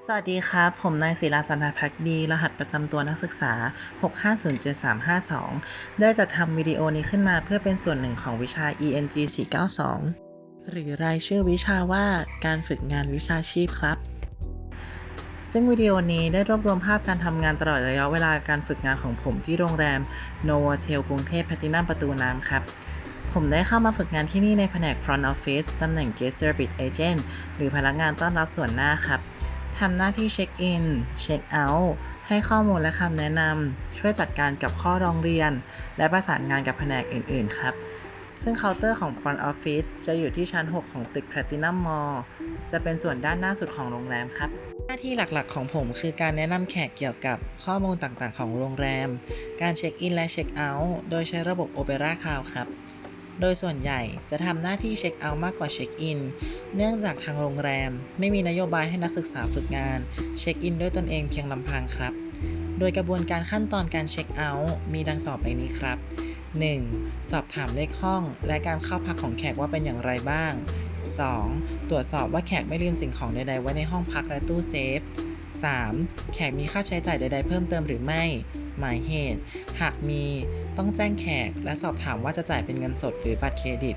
สวัสดีครับ ผมนายศิลาสันทพักดี รหัสประจำตัวนักศึกษา 6507352 ได้จัดทำวิดีโอนี้ขึ้นมาเพื่อเป็นส่วนหนึ่งของวิชา ENG 492 หรือรายชื่อวิชาว่าการฝึกงานวิชาชีพครับ ซึ่งวิดีโอนี้ได้รวบรวมภาพการทำงานตลอดระยะเวลาการฝึกงานของผมที่โรงแรม Novotel กรุงเทพแพลตินัมประตูน้ำครับผมได้เข้ามาฝึกงานที่นี่ในแผนก Front Office ตำแหน่ง Guest Service Agent หรือพนักงานต้อนรับส่วนหน้าครับ ทำหน้าที่เช็คอิน เช็คเอาท์ให้ข้อมูลและคำแนะนำ ช่วยจัดการกับข้อร้องเรียน และประสานงานกับแผนกอื่น ๆ ครับ ซึ่งเคาน์เตอร์ของ Front Office จะอยู่ที่ชั้น 6 ของตึก Platinum Mall จะเป็นส่วนด้านหน้าสุดของโรงแรมครับ หน้าที่หลักๆ ของผมคือการแนะนำแขกเกี่ยวกับข้อมูลต่างๆ ของโรงแรม การเช็คอินและเช็คเอาท์ โดยใช้ระบบ Opera Cloud ครับ โดยส่วนใหญ่จะทำหน้าที่เช็คเอาท์มากกว่าเช็คอิน เนื่องจากทางโรงแรม ไม่มีนโยบายให้นักศึกษาฝึกงาน เช็คอินด้วยตนเองเพียงลำพังครับ โดยกระบวนการขั้นตอนการเช็คเอาท์มีดังต่อไปนี้ครับ 1. สอบถามเลขห้องและการเข้าพักของแขกว่าเป็นอย่างไรบ้าง 2. ตรวจสอบว่าแขกไม่ลืมสิ่งของใดๆไว้ในห้องพักและตู้เซฟ 3. แขกมีค่าใช้จ่ายใด ๆ เพิ่มเติมหรือไม่ หมายเหตุ หากมีต้องแจ้งแขก และสอบถามว่าจะจ่ายเป็นเงินสดหรือบัตรเครดิต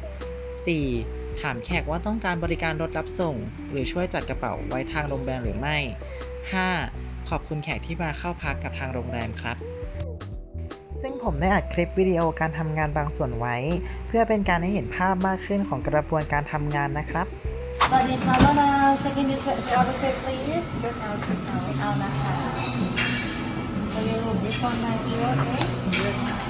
4. ถามแขกว่าต้องการบริการรถรับส่ง หรือช่วยจัดกระเป๋าไว้ทางโรงแรมหรือไม่ 5. ขอบคุณแขกที่มาเข้าพักกับทางโรงแรมครับซึ่งผมได้อัดคลิปวิดีโอการทำงานบางส่วนไว้ เพื่อเป็นการให้เห็นภาพมากขึ้นของกระบวนการทำงานนะครับสวัสดีค่ะมะนาว check in this order please check out check out เอานะคะ your room is 190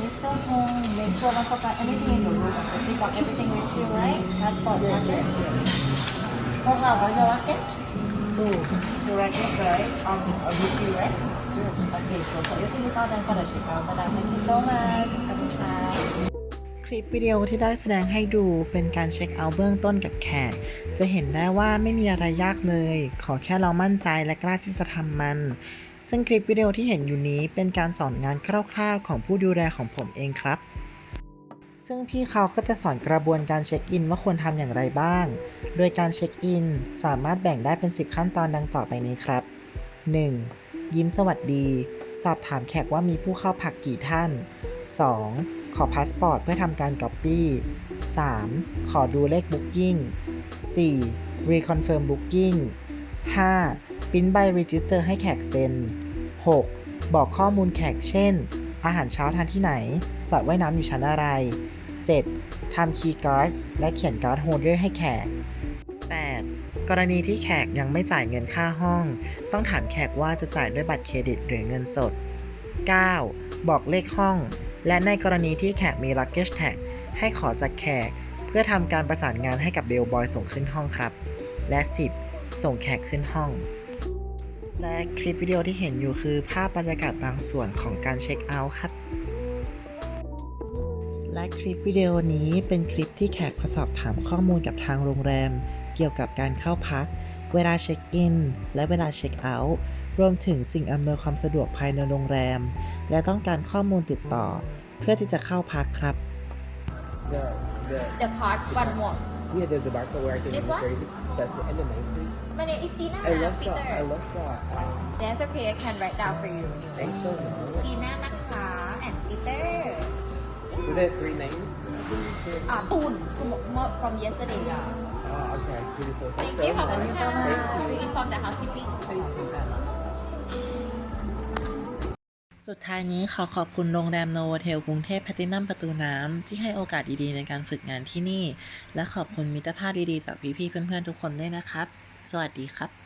Mr. Hong make sure not forget anything in your room so you got everything with you right passport luggage so how about your luggage your luggage right on on with you right okay so so everything is all done for the check out madam thank you so much ขอบคุณค่ะค ลิปวิดีโอที่ได้แสดงให้ดูเป็นการเช็คเอาท์เบื้องต้นกับแขก จะเห็นได้ว่าไม่มีอะไรยากเลย ขอแค่เรามั่นใจและกล้าที่จะทำมัน ซึ่งคลิปวิดีโอที่เห็นอยู่นี้เป็นการสอนงานคร่าวๆ ของผู้ดูแลของผมเองครับ ซึ่งพี่เขาก็จะสอนกระบวนการเช็คอินว่าควรทำอย่างไรบ้าง โดยการเช็คอินสามารถแบ่งได้เป็น 10 ขั้นตอนดังต่อไปนี้ครับ 1. ยิ้มสวัสดี สอบถามแขกว่ามีผู้เข้าพักกี่ท่าน 2. ขอพาสปอร์ตเพื่อทำการก๊อปปี้ 3. ขอดูเลขบุ๊กิ้ง 4. reconfirm booking 5. ปิ้นใบรีจิสเตอร์ให้แขกเซ็น 6. บอกข้อมูลแขกเช่น อาหารเช้าทานที่ไหนสระว่ายน้ำอยู่ชั้นอะไร 7. ทำคีย์การ์ดและเขียนการ์ดโฮลเดอร์ให้แขก 8. กรณีที่แขกยังไม่จ่ายเงินค่าห้อง ต้องถามแขกว่าจะจ่ายด้วยบัตรเครดิตหรือเงินสด 9. บอกเลขห้อง และในกรณีที่แขกมี luggage tag ให้ขอจากแขก เพื่อทำการประสานงานให้กับเบลบอยส่งขึ้นห้องครับ และ 10. ส่งแขกขึ้นห้อง และคลิปวิดีโอที่เห็นอยู่คือภาพบรรยากาศบางส่วนของการเช็คเอาท์ครับ และคลิปวิดีโอนี้เป็นคลิปที่แขกมาสอบถามข้อมูลกับทางโรงแรม เกี่ยวกับการเข้าพัก เวลาเช็คอิน และเวลาเช็คเอาท์ รวมถึงสิ่งอำนวยความสะดวกภายในโรงแรม และต้องการข้อมูลติดต่อ เพื่อที่จะเข้าพักครับ The the The card one more. yeah the, the barcode where I can This use one? the credit. That's it. And the name, please. My name is Tina I love that. I Peter. love that. Um, That's okay. I can write down for you. thanks so much. Tina นะคะ and Peter. Were there three names? อ่าตูน from from yesterday. Oh, okay. Beautiful. Thank Thanks you so ขอบคุณ much. ค่ะ Thank We you. inform the housekeeping. Thank you. สุดท้ายนี้ขอขอบคุณโรงแรมโนโวเทลกรุงเทพแพลตินัมประตูน้ำ ที่ให้โอกาสดีๆในการฝึกงานที่นี่ และขอบคุณมิตรภาพดีๆ จากพี่ๆเพื่อนๆทุกคนด้วยนะครับ สวัสดีครับ